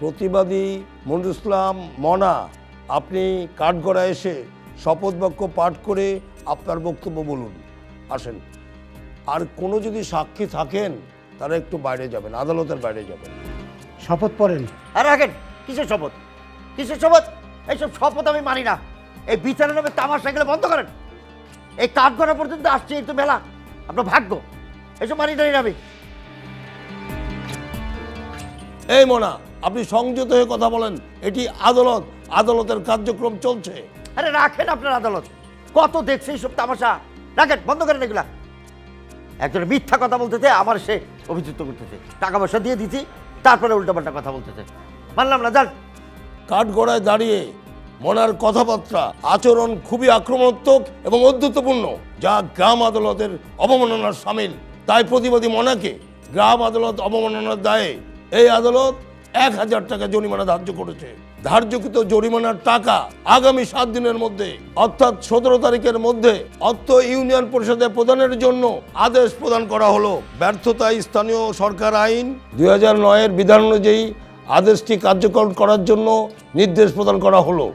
প্রতিবাদী মনিরুল ইসলাম মনা আপনি কাঠগড়া এসে শপথ বাক্য পাঠ করে আপনার বক্তব্য বলুন। আসেন। আর কোনো যদি সাক্ষী থাকেন তারা একটু বাইরে যাবেন আদালতের বাইরে যাবেন। শপথ পড়েন। আর রাখেন কিসের শপথ? কিসের শপথ? এইসব শপথ আমি মানি না। এই বিচারের নামে তামাশা এগুলো বন্ধ করেন। এই কাঠ করা পর্যন্ত আসছে এই তো মেলা। আপনার ভাগ্য। এইসব মানি টানি না আমি। এই মনা আপনি সংযত হয়ে কথা বলেন এটি আদালত আদালতের কার্যক্রম চলছে। আরে রাখেন আপনার আদালত। কত দেখছে এইসব তামাশা? রাখেন বন্ধ করেন এগুলা। একজন মিথ্যা কথা বলতেছে আমার সে অভিযুক্ত করতেছে। টাকা পয়সা দিয়ে দিছি তারপরে উল্টোপাল্টা কথা বলতেছে। মানলাম না যান। কাঠগড়ায় দাঁড়িয়ে মনার কথাবার্তা আচরণ খুবই আক্রমণাত্মক এবং অদ্ভুতপূর্ণ। যা গ্রাম আদালতের অবমাননার সামিল। তাই প্রতিবাদী মনাকে গ্রাম আদালত অবমাননার দায়ে এই আদালত এক হাজার টাকা জরিমানা ধার্য করেছে। ধার্যকৃত জরিমানার টাকা আগামী সাত দিনের মধ্যে, অর্থাৎ সতেরো তারিখের মধ্যে অর্থ ইউনিয়ন পরিষদে প্রদানের জন্য আদেশ প্রদান করা হলো। ব্যর্থতায় স্থানীয় সরকার আইন দুই হাজার নয়ের বিধান অনুযায়ী আদেশটি কার্যকর করার জন্য নির্দেশ প্রদান করা হলো।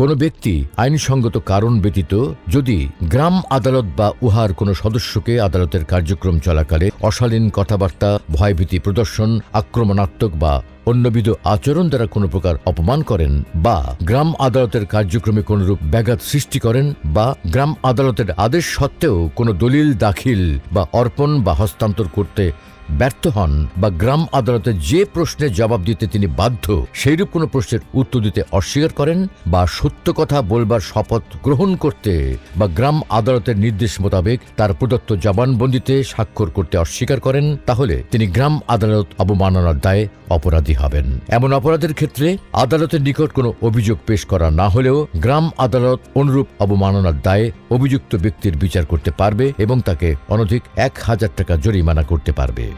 কোনো ব্যক্তি আইনসঙ্গত কারণ ব্যতীত যদি গ্রাম আদালত বা উহার কোনো সদস্যকে আদালতের কার্যক্রম চলাকালে অশালীন কথাবার্তা, ভয়ভীতি প্রদর্শন, আক্রমণাত্মক বা অন্যবিধ আচরণ দ্বারা কোনো প্রকার অপমান করেন বা গ্রাম আদালতের কার্যক্রমে কোনরূপ ব্যাঘাত সৃষ্টি করেন বা গ্রাম আদালতের আদেশ সত্ত্বেও কোনো দলিল দাখিল বা অর্পণ বা হস্তান্তর করতে ব্যর্থ হন বা গ্রাম আদালতে যে প্রশ্নের জবাব দিতে তিনি বাধ্য, সেইরূপ কোনো প্রশ্নের উত্তর দিতে অস্বীকার করেন বা সত্য কথা বলবার শপথ গ্রহণ করতে বা গ্রাম আদালতের নির্দেশ মোতাবেক তার প্রদত্ত জবানবন্দিতে স্বাক্ষর করতে অস্বীকার করেন, তাহলে তিনি গ্রাম আদালত অবমাননার দায়ে অপরাধী হবেন। এমন অপরাধের ক্ষেত্রে আদালতের নিকট কোনো অভিযোগ পেশ করা না হলেও গ্রাম আদালত অনুরূপ অবমাননার দায়ে অভিযুক্ত ব্যক্তির বিচার করতে পারবে এবং তাকে অনধিক এক হাজার টাকা জরিমানা করতে পারবে।